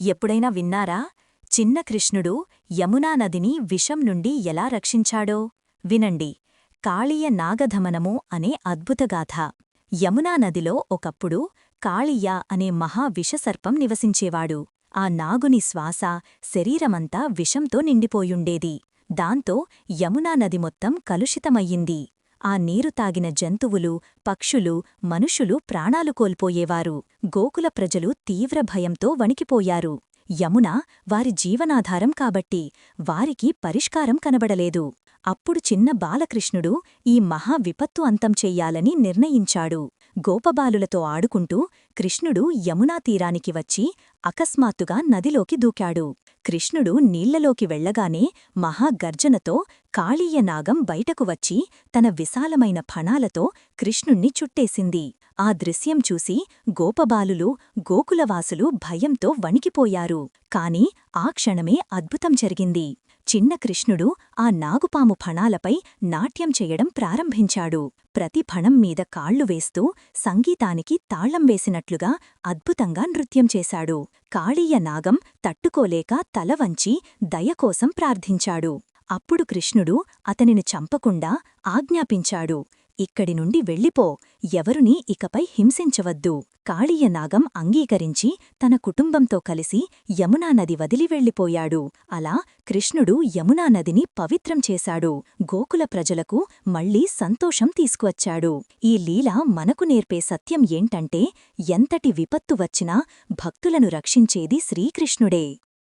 ఎప్పుడైనా విన్నారా? చిన్న కృష్ణుడు యమునా నదిని విషం నుండి ఎలా రక్షించాడో? వినండి. కాళీయ నాగధమనము అనే అద్భుతగాథ యమునా నదిలో ఒకప్పుడు కాళీయ అనే మహా విషసర్పం నివసించేవాడు. ఆ నాగుని శ్వాస శరీరమంతా విషంతో నిండిపోయుండేది. దాంతో యమునా నది మొత్తం కలుషితమయ్యింది. ఆ నీరు తాగిన జంతువులు పక్షులు మనుషులు ప్రాణాలు కోల్పోయేవారు. గోకుల ప్రజలు తీవ్ర భయంతో వణికిపోయారు. యమున వారి జీవనాధారం కాబట్టి వారికి పరిష్కారం కనబడలేదు. అప్పుడు చిన్న బాలకృష్ణుడు ఈ మహా విపత్తు అంతం చెయ్యాలని నిర్ణయించాడు. గోపబాలులతో ఆడుకుంటూ కృష్ణుడు యమునా తీరానికి వచ్చి అకస్మాత్తుగా నదిలోకి దూకాడు. కృష్ణుడు నీళ్ళలోకి వెళ్ళగానే మహాగర్జనతో కాళీయ నాగం బయటకు వచ్చి తన విశాలమైన ఫణాలతో కృష్ణుణ్ణి చుట్టేసింది. ఆ దృశ్యం చూసి గోపబాలులు గోకులవాసులు భయంతో వణికిపోయారు. కాని ఆ క్షణమే అద్భుతం జరిగింది. చిన్న కృష్ణుడు ఆ నాగుపాము ఫణాలపై నాట్యం చెయ్యడం ప్రారంభించాడు. ప్రతి ఫణం మీద కాళ్ళు వేస్తూ సంగీతానికి తాళం వేసినట్లుగా అద్భుతంగా నృత్యం చేశాడు. కాళీయ నాగం తట్టుకోలేక తల వంచి దయకోసం ప్రార్థించాడు. అప్పుడు కృష్ణుడు అతనిని చంపకుండా ఆజ్ఞాపించాడు. ఇక్కడి నుండి వెళ్ళిపో. ఎవరుని ఇకపై హింసించవద్దు. కాళీయనాగం అంగీకరించి తన కుటుంబంతో కలిసి యమునా నది వదిలి వెళ్ళిపోయాడు. అలా కృష్ణుడు యమునా నదిని పవిత్రం చేశాడు. గోకుల ప్రజలకు మళ్ళీ సంతోషం తీసుకువచ్చాడు. ఈ లీల మనకు నేర్పే సత్యం ఏంటంటే ఎంతటి విపత్తు వచ్చినా భక్తులను రక్షించేది శ్రీకృష్ణుడే.